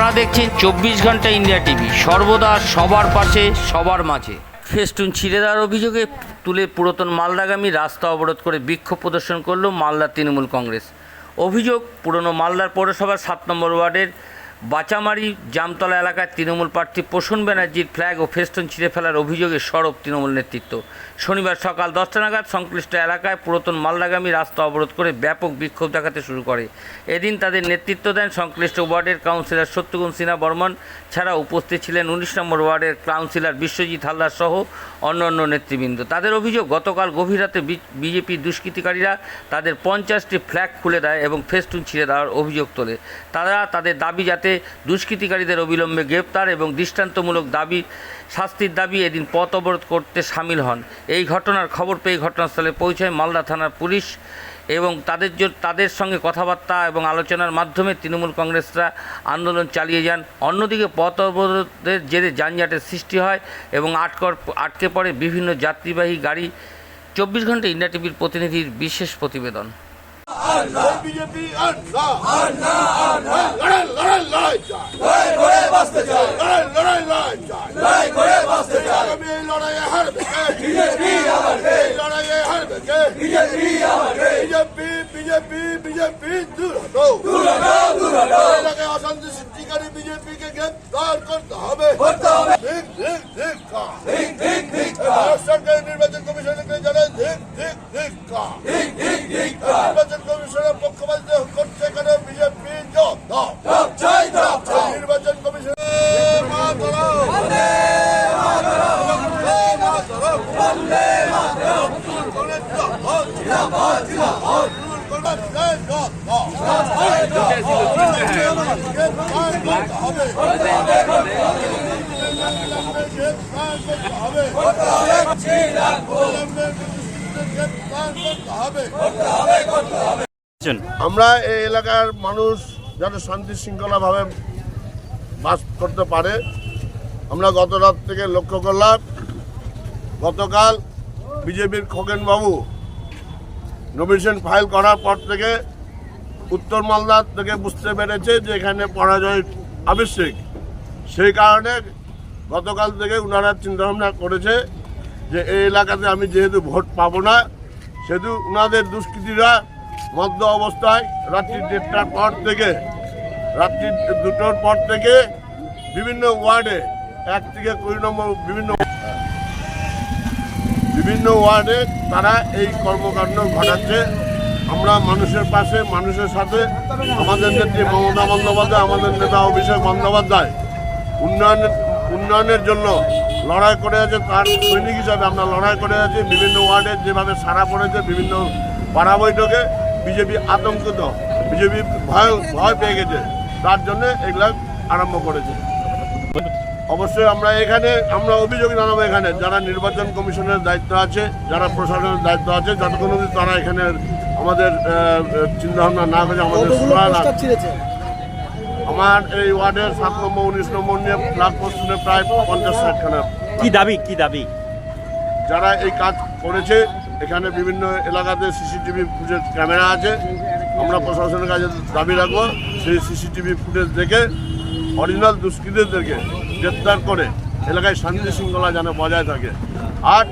আপনারা দেখছেন চব্বিশ ঘণ্টা ইন্ডিয়া টিভি। সর্বদা সবার পাশে, সবার মাঝে। ফেস্টুন ছিঁড়ে দেওয়ার অভিযোগে তুলে পুরাতন মালদাগামী রাস্তা অবরোধ করে বিক্ষোভ প্রদর্শন করল মালদার তৃণমূল কংগ্রেস। অভিযোগ, পুরনো মালদার পৌরসভার সাত নম্বর ওয়ার্ডের বাচামারি জামতলা এলাকায় তৃণমূল প্রার্থী পোষণ ব্যানার্জির ফ্ল্যাগ ও ফেস্টুন ছিঁড়ে ফেলার অভিযোগে সরব তৃণমূল নেতৃত্ব। শনিবার সকাল দশটা নাগাদ সংশ্লিষ্ট এলাকায় পুরাতন মালদাগামী রাস্তা অবরোধ করে ব্যাপক বিক্ষোভ দেখাতে শুরু করে। এদিন তাদের নেতৃত্ব দেন সংশ্লিষ্ট ওয়ার্ডের কাউন্সিলর সত্যগুণ সিনহা বর্মন। ছাড়া উপস্থিত ছিলেন উনিশ নম্বর ওয়ার্ডের কাউন্সিলর বিশ্বজিৎ হালদার সহ অন্য অন্য নেতৃবৃন্দ। তাদের অভিযোগ, গতকাল গভীর রাতে বিজেপি দুষ্কৃতিকারীরা তাদের পঞ্চাশটি ফ্ল্যাগ খুলে দেয় এবং ফেস্টুন ছিঁড়ে দেওয়ার অভিযোগ তোলে। তারা তাদের দাবি যাতে দুষ্কৃতিকারীদের অবিলম্বে গ্রেপ্তার এবং দৃষ্টান্তমূলক দাবি শাস্তির দাবি এদিন পথ অবরোধ করতে সামিল হন এই ঘটনার খবর পেয়ে ঘটনাস্থলে পৌঁছায় মালদা থানার পুলিশ এবং তাদের জ- তাদের সঙ্গে কথাবার্তা এবং আলোচনার মাধ্যমে তৃণমূল কংগ্রেসরা আন্দোলন চালিয়ে যান অন্যদিকে পথ অবরোধের জেরে যানজটের সৃষ্টি হয় এবং আটকর আটকে পড়ে বিভিন্ন যাত্রীবাহী গাড়ি চব্বিশ ঘণ্টা ইন্ডিয়া টিভির প্রতিনিধির বিশেষ প্রতিবেদন লড়াই লড়াই লড়াই লড়াই চাই। নির্বাচন কমিশনের পক্ষপাতিত্ব করছে কেন বিজেপি জব দাও নির্বাচন কমিশন হবে আমরা এই এলাকার মানুষ যাতে শান্তি শৃঙ্খলাভাবে বাস করতে পারে। আমরা গত রাত থেকে লক্ষ্য করলাম, গতকাল বিজেপির খোকেনবাবু নমিনেশন ফাইল করার পর থেকে উত্তর মালদা থেকে বুঝতে পেরেছে যে এখানে পরাজয় আবশ্যিক। সেই কারণে গতকাল থেকে ওনারা চিন্তাভাবনা করেছে যে এই এলাকাতে আমি যেহেতু ভোট পাবো না, সেহেতু ওনাদের দুষ্কৃতীরা মধ্য অবস্থায় রাত্রি দেড়টার পর থেকে, রাত্রি দুটোর পর থেকে বিভিন্ন ওয়ার্ডে এক থেকে কুড়ি নম্বর, বিভিন্ন বিভিন্ন ওয়ার্ডে তারা এই কর্মকাণ্ড ঘটাচ্ছে। আমরা মানুষের পাশে, মানুষের সাথে, আমাদের নেত্রী মমতা বন্দ্যোপাধ্যায়, আমাদের নেতা অভিষেক বন্দ্যোপাধ্যায় উন্নয়নের উন্নয়নের জন্য লড়াই করে আছে, তার সৈনিক হিসাবে আমরা লড়াই করে আছি। বিভিন্ন ওয়ার্ডে যেভাবে সারা পড়েছে, বিভিন্ন পাড়া বৈঠকে বিজেপি আতঙ্কিত, বিজেপি ভয় ভয় পেয়ে গেছে। তার জন্য এগুলা আরম্ভ করেছে। অবশ্যই আমরা এখানে আমরা অভিযোগ জানাব এখানে। যারা নির্বাচন কমিশনের দায়িত্ব আছে যারা প্রশাসনের দায়িত্ব আছে যতক্ষণ অবধি তারা এখানে আমাদের চিন্তা ভাবনা না করে আমাদের আমার এই ওয়ার্ডের সাত নম্বর উনিশ নম্বর নিয়ে ফ্ল্যাগ পোস্টে প্রায় পঞ্চাশ ষাটখানা। কি দাবি কি দাবি? যারা এই কাজ করেছে এখানে বিভিন্ন এলাকাতে সিসিটিভি ফুটেজ ক্যামেরা আছে। আমরা প্রশাসনের কাছে দাবি রাখব সেই সিসিটিভি ফুটেজ দেখে অরিজিনাল দুষ্কৃতীদেরকে গ্রেপ্তার করে এলাকায় শান্তি শৃঙ্খলা যেন বজায় থাকে। আর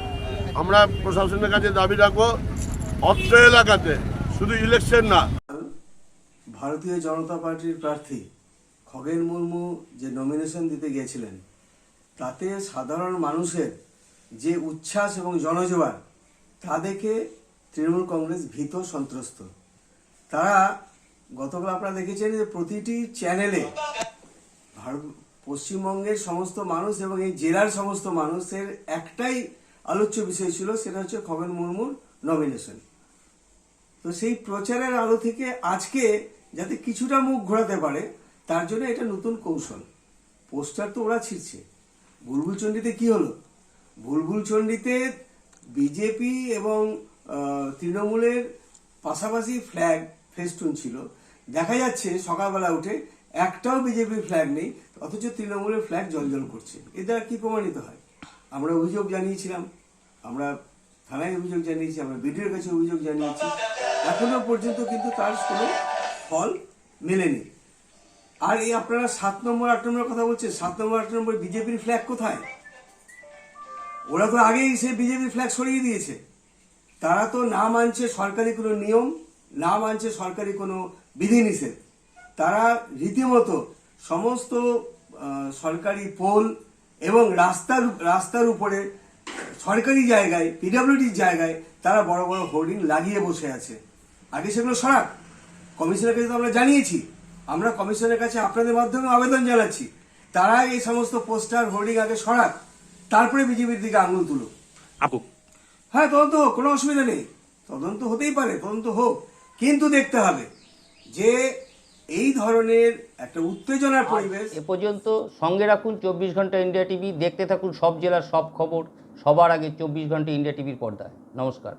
আমরা প্রশাসনের কাছে দাবি রাখব, অত্র এলাকাতে শুধু ইলেকশন না। ভারতীয় জনতা পার্টির প্রার্থী খগেন মুর্মু যে নমিনেশন দিতে গিয়েছিলেন, তাতে সাধারণ মানুষের যে উচ্ছ্বাস এবং জনজোয়ার, তা দেখে তৃণমূল কংগ্রেস ভীত সন্ত্রস্ত। তারা গতকাল আপনারা দেখেছেন যে প্রতিটি চ্যানেলে ভারত, পশ্চিমবঙ্গের সমস্ত মানুষ এবং এই জেলার সমস্ত মানুষের একটাই আলোচ্য বিষয় ছিল, সেটা হচ্ছে খগেন মুর্মুর নমিনেশন তো সেই প্রচারের আলো থেকে আজকে যাতে কিছুটা মুখ ঘোরাতে পারে, তার জন্য এটা নতুন কৌশল। পোস্টার তো ওরা ছিঁড়ছে। বুলবুলচণ্ডীতে কি হলো? বুলবুলচণ্ডীতে বিজেপি এবং তৃণমূলের পাশাপাশি ফ্ল্যাগ ফেস্টুন ছিল। দেখা যাচ্ছে সকালবেলা উঠে একটাও বিজেপির ফ্ল্যাগ নেই, অথচ তৃণমূলের ফ্ল্যাগ জলজল করছে। এ দ্বারা কি প্রমাণিত হয়? আমরা অভিযোগ জানিয়েছিলাম, আমরা থানায় অভিযোগ জানিয়েছি, আমরা বিডিওর কাছে অভিযোগ জানিয়েছি। এখনও পর্যন্ত কিন্তু তার কোনো ফল মেলেনি। আর এই আপনারা সাত নম্বর, আট নম্বরের কথা বলছেন, সাত নম্বর, আট নম্বর বিজেপির ফ্ল্যাগ কোথায়? ওরা তো আগেই সে বিজেপির ফ্ল্যাগ সরিয়ে দিয়েছে। তারা তো না মানছে সরকারি কোনো নিয়ম, না মানছে সরকারি কোনো বিধিনিষেধ। তারা রীতিমতো সমস্ত সরকারি পোল এবং রাস্তার রাস্তার উপরে সরকারি জায়গায় পিডব্লিউডির জায়গায় তারা বড় বড় হোর্ডিং লাগিয়ে বসে আছে। আগে সেগুলো সরাক। কমিশনের কাছে তো আমরা জানিয়েছি। আমরা কমিশনের কাছে আপনাদের মাধ্যমে আবেদন জানাচ্ছি। তারা এই সমস্ত পোস্টার হোর্ডিং আগে সরাক। তারপরে বিজেপির দিকে আঙুল তুলুক। আপু। হ্যাঁ তদন্ত হোক কোনো অসুবিধা নেই। তদন্ত হতেই পারে তদন্ত হোক। কিন্তু দেখতে হবে যে এই ধরনের একটা উত্তেজনার পরিবেশ এ পর্যন্ত সঙ্গে রাখুন চব্বিশ ঘণ্টা ইন্ডিয়া টিভি। দেখতে থাকুন সব জেলার সব খবর। সবার আগে চব্বিশ ঘণ্টা ইন্ডিয়া টিভির পর্দায়। নমস্কার।